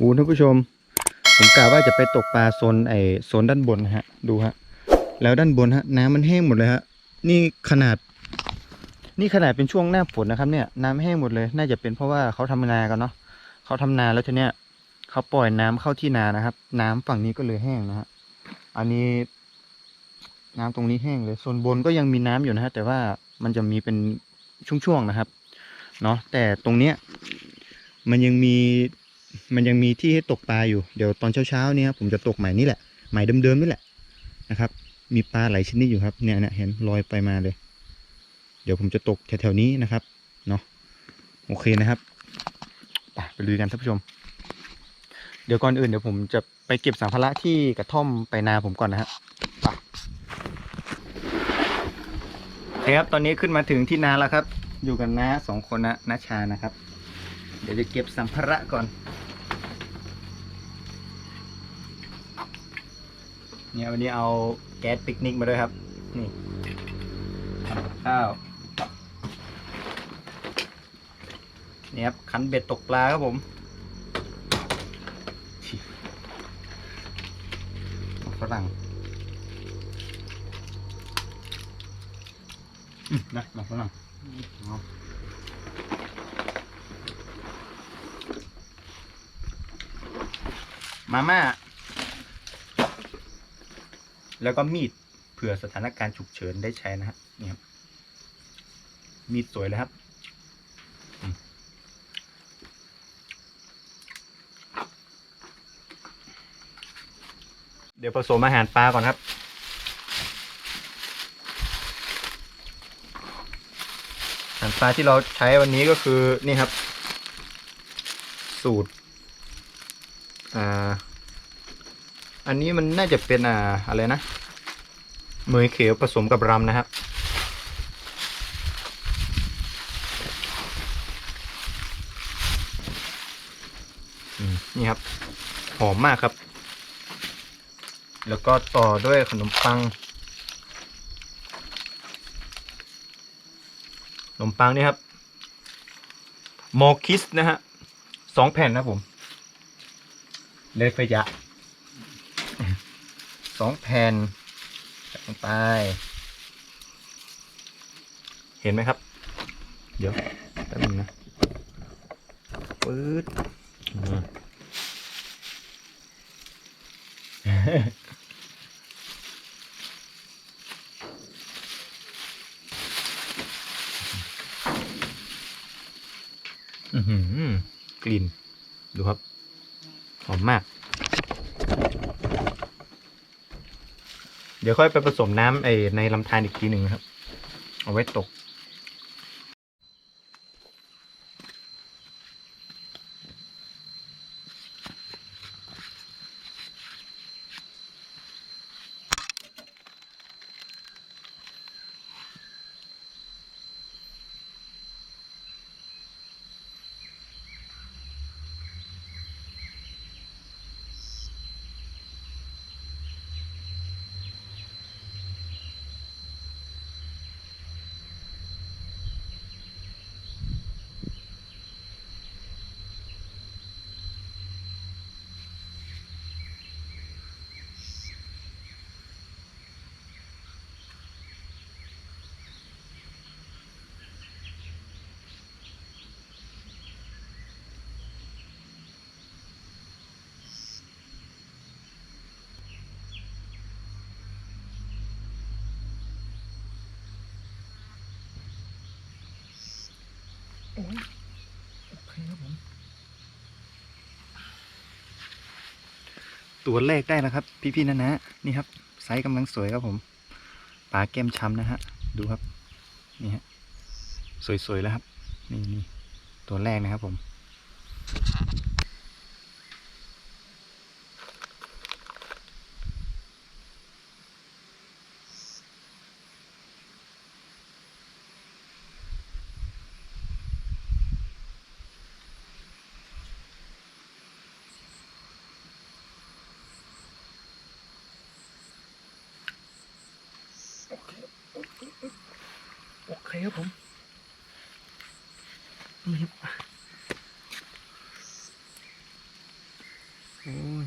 โอ้ท่านผู้ชม ผมกะว่าจะไปตกปลาโซนไอโซนด้านบนนะฮะ ดูฮะ แล้วด้านบนฮะ น้ำมันแห้งหมดเลยฮะ นี่ขนาด นี่ขนาดเป็นช่วงหน้าฝนนะครับ เนี่ย น้ำแห้งหมดเลย น่าจะเป็นเพราะว่าเขาทำนากันเนาะเขาทำนาแล้วทีเนี้ยเขาปล่อยน้ำเข้าที่นานะครับ น้ำฝั่งนี้ก็เลยแห้งนะฮะ อันนี้ น้ำตรงนี้แห้งเลย ส่วนบนก็ยังมีน้ำอยู่นะฮะ แต่ว่ามันจะมีเป็นช่วงๆนะครับ เนาะ แต่ตรงเนี้ย มันยังมี มันยังมีที่ให้ตกปลาอยู่เดี๋ยวตอนเช้าๆเนี่ยผมจะตกใหม่นี่แหละใหม่เดิมๆนี่แหละนะครับ มีปลาหลายชนิดอยู่ครับเนี่ยเนี่ยเห็นลอยไปมาเลย เดี๋ยวผมจะตกแถวๆนี้นะครับเนาะโอเคนะครับไปลุยกันท่านผู้ชม เดี๋ยวก่อนอื่นเดี๋ยวผมจะไปเก็บสัมภาระที่กระท่อมไปนาผมก่อนนะฮะไปโอเคครับตอนนี้ขึ้นมาถึงที่นาแล้วครับ อยู่กันน้าสองคนนะน้าชานะครับ เดี๋ยวจะเก็บสัมภาระก่อน เนี่ยวันนี้เอาแก๊สปิกนิกมาด้วยครับ นี่ข้าวนี่ครับคันเบ็ดตกปลาครับผมฝรั่งนะฝรั่งเอา มาม่า แล้วก็มีดเผื่อสถานการณ์ฉุกเฉินได้ใช้นะฮะนี่ครับมีดสวยเลยครับเดี๋ยวผสมอาหารปลาก่อนครับ อาหารปลาที่เราใช้วันนี้ก็คือนี่ครับ สูตร อ่า อันนี้มันน่าจะเป็นอ่าอะไรนะเมยเขียวผสมกับรำนะครับ นี่ครับ หอมมากครับ แล้วก็ต่อด้วยขนมปัง ขนมปังนี่ครับโมคิสนะฮะสองแผ่นนะผม เลฟยะสองแผ่นใส่ลงไป เห็นไหมครับ เดี๋ยวแป๊บนึงนะปื๊ดอืมอื้อหือกลิ่น ดูครับ หอมมาก เดี๋ยวค่อยไปผสมน้ำไอในลำธารอีกทีหนึ่งครับ เอาไว้ตก โอเคครับผม ตัวแรกได้แล้วครับ พี่ๆนะนะนี่ครับไซส์กำลังสวยครับผมปลาแก้มช้ำนะฮะดูครับนี่ฮะสวยๆแล้วครับนี่นี่ตัวแรกนะครับผม โอเค โอเคครับผมนี่ครับโอ้ย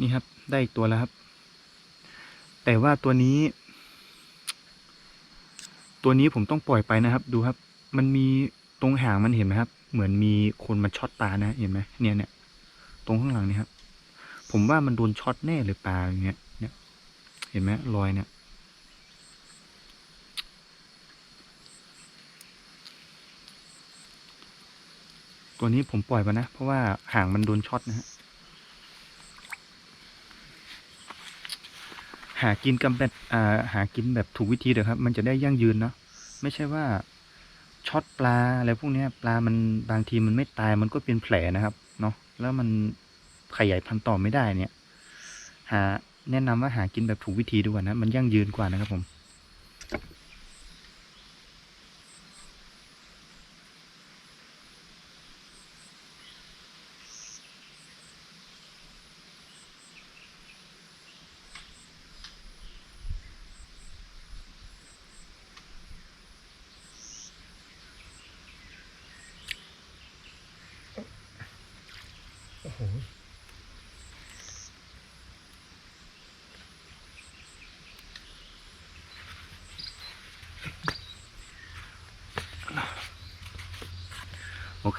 นี่ครับ ได้อีกตัวแล้วครับ แต่ว่าตัวนี้ ตัวนี้ผมต้องปล่อยไปนะครับ ดูครับ มันมีตรงหางมันเห็นไหมครับ เหมือนมีคนมาช็อตปลานะเห็นไหมเนี่ยเนี่ยตรงข้างหลังนี่ครับ ผมว่ามันโดนช็อตแน่เลยปลาอย่างเงี้ยเนี่ย เห็นไหมรอยเนี่ย ตัวนี้ผมปล่อยไปนะ เพราะว่าหางมันโดนช็อตนะฮะหากินกันแบบอ่าหากินแบบถูกวิธีเถอะครับ มันจะได้ยั่งยืนเนาะไม่ใช่ว่าช็อตปลาอะไรพวกเนี้ยปลามันบางทีมันไม่ตายมันก็เป็นแผลนะครับ เนาะแล้วมันขยายพันธุ์ต่อไม่ได้เนี่ย หาแนะนำว่าหากินแบบถูกวิธีดีกว่านะ มันยั่งยืนกว่านะครับผม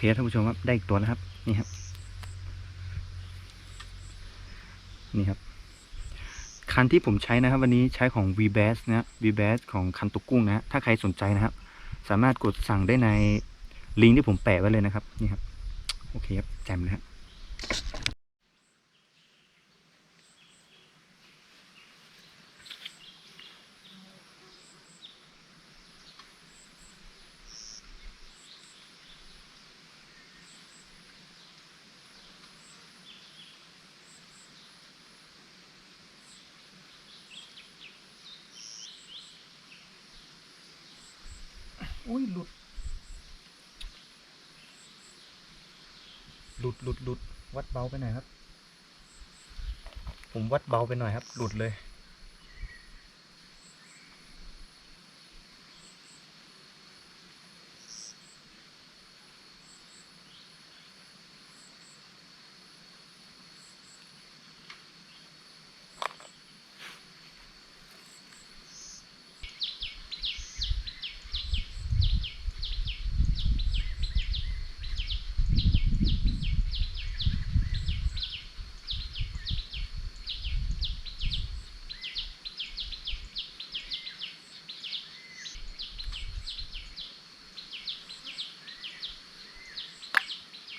เคท่านผู้ชมครับได้อีกตัวแล้วครับ นี่ครับ นี่ครับ คันที่ผมใช้นะครับ วันนี้ใช้ของ v b a s นะ v b a s ของคันตุกกุ้งนะถ้าใครสนใจนะครับ สามารถกดสั่งได้ในลิงก์ที่ผมแปะไว้เลยนะครับ นี่ครับ โอเคครับแจ่มเลยฮะ อุ้ยหลุด หลุดหลุดหลุดวัดเบาไปหน่อยครับ ผมวัดเบาไปหน่อยครับ หลุดเลย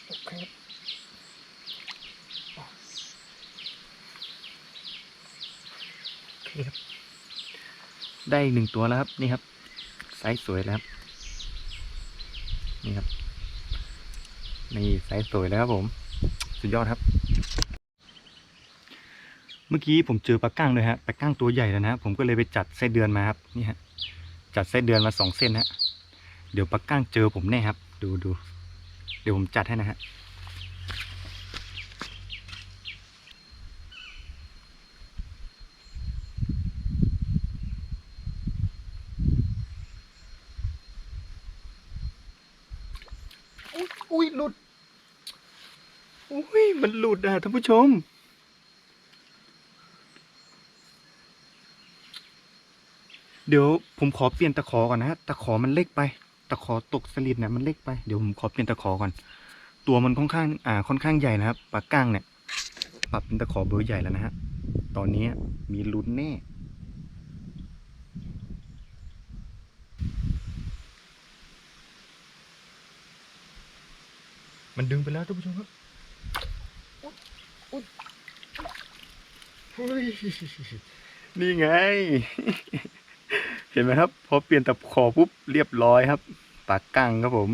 โอเคโอเคครับ ได้หนึ่งตัวแล้วครับ นี่ครับไซส์สวยแล้วครับนี่ครับ นี่ไซส์สวยแล้วครับผม สุดยอดครับ เมื่อกี้ผมเจอปลาก้างเลยฮะปลาก้างตัวใหญ่แล้วนะผมก็เลยไปจัดไส้เดือนมาครับนี่ฮะจัดไส้เดือนมาสองเส้นฮะเดี๋ยวปลาก้างเจอผมแน่ครับ ดูดูเดี๋ยวผมจัดให้นะฮะ อุ๊ยอุ้ยหลุด อุ้ย มันหลุดอะท่านผู้ชม เดี๋ยวผมขอเปลี่ยนตะขอก่อนนะฮะตะขอมันเล็กไป ตะขอตกสลิดเนี่ยมันเล็กไปเดี๋ยวผมขอเปลี่ยนตะขอก่อน ตัวมันค่อนข้าง อ่า ค่อนข้างใหญ่นะครับปลาก้างเนี่ยปรับเป็นตะขอเบอร์ใหญ่แล้วนะฮะตอนนี้มีลุ้นแน่มันดึงไปแล้วท่านผู้ชมครับ นี่ไง เห็นไหมครับ พอเปลี่ยนตะขอปุ๊บเรียบร้อยครับ ปากกั้งครับผม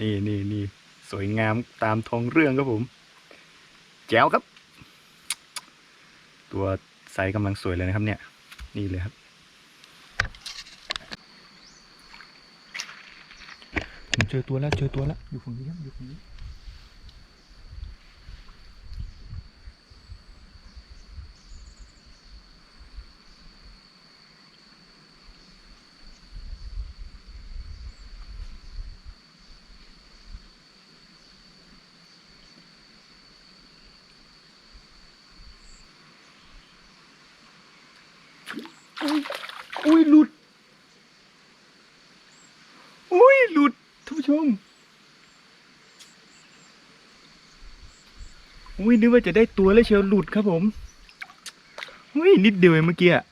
นี่นี่นี่สวยงามตามท้องเรื่องครับผม แจ๋วครับ ตัวไซส์กำลังสวยเลยนะครับเนี่ย นี่เลยครับผมเจอตัวแล้วเจอตัวแล้วอยู่ฝั่งนี้ครับอยู่ฝั่งนี้ อุ้ยอุ้ยหลุด อุ้ยหลุดท่านผู้ชม อุ้ยนึกว่าจะได้ตัวแล้วเชียวหลุดครับผม อุ้ยนิดเดียวเองเมื่อกี้อะ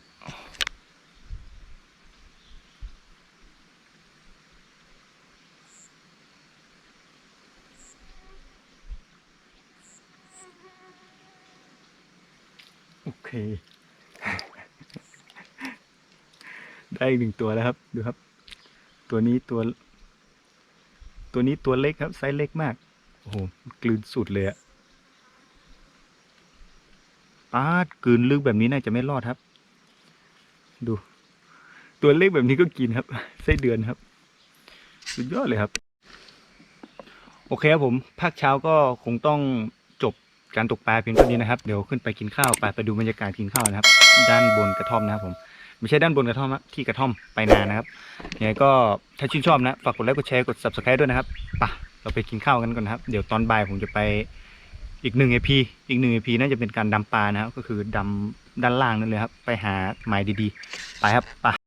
โอเค ได้อีกหนึ่งตัวแล้วครับ ดูครับ ตัวนี้ตัว ตัวนี้ตัวเล็กครับไซส์เล็กมาก โอ้โหกลืนสุดเลยอะปาดกลืนลึกแบบนี้น่าจะไม่รอดครับ ดู ตัวเล็กแบบนี้ก็กินครับ ไส้เดือนครับ สุดยอดเลยครับ โอเคครับผม ภาคเช้าก็คงต้องจบการตกปลาเพียงเท่านี้นะครับ เดี๋ยวขึ้นไปกินข้าวไปไปดูบรรยากาศกินข้าวนะครับ ด้านบนกระท่อมนะครับผม ไม่ใช่ด้านบนกระท่อมนะที่กระท่อมไปนานนะครับยังไงก็ถ้าชื่นชอบนะฝากกดไลค์กดแชร์กด subscribe ด้วยนะครับไปะเราไปกินข้าวกันก่อนนะครับ เดี๋ยวตอนบ่ายผมจะไปอีกหนึ่งเอพีอีกหนึ่งเอพีน่าจะเป็นการดำปลานะครับ ก็คือดำด้านล่างนั่นเลยครับ ไปหาหมายดีๆ ไปครับไป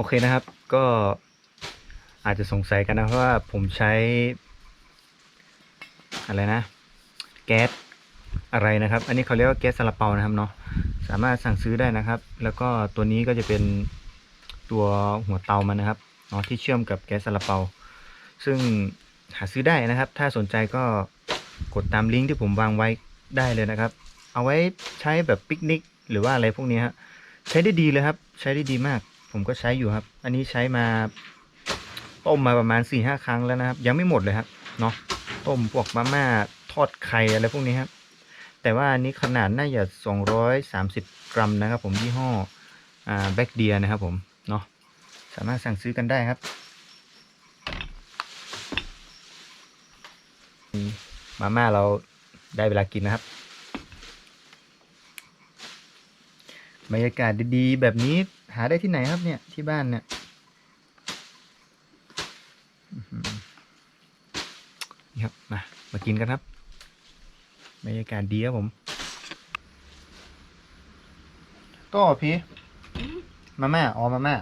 โอเคนะครับ ก็อาจจะสงสัยกันนะเพราะว่าผมใช้ อะไรนะ แก๊สอะไรนะครับ อันนี้เขาเรียกว่าแก๊สซาลาเปานะครับเนาะสามารถสั่งซื้อได้นะครับ แล้วก็ตัวนี้ก็จะเป็นตัวหัวเตามันนะครับเนาะที่เชื่อมกับแก๊สซาลาเปา ซึ่งหาซื้อได้นะครับ ถ้าสนใจก็กดตามลิงก์ที่ผมวางไว้ได้เลยนะครับ เอาไว้ใช้แบบปิกนิก หรือว่าอะไรพวกนี้ฮะใช้ได้ดีเลยครับ ใช้ได้ดีมาก ผมก็ใช้อยู่ครับ อันนี้ใช้มาต้มมาประมาณ4ี่ห้าครั้งแล้วนะครับ ยังไม่หมดเลยครับเนาะต้มพวกมาม่าทอดไข่อะไรพวกนี้ครับ แต่ว่าอันนี้ขนาดน่าจะ230กรัมนะครับผมยี่ห้ออ่าแบ็กเดียนะครับผมเนาะสามารถสั่งซื้อกันได้ครับมาม่าเราได้เวลากินนะครับ บรรยากาศดีๆ แบบนี้าได้ที่ไหนครับเนี่ยที่บ้านเนี่ยอื้อหือนี่ครับมามากินกันครับบรรยากาศดีครับผม ก็พี่มาม่าอ๋อมาม่า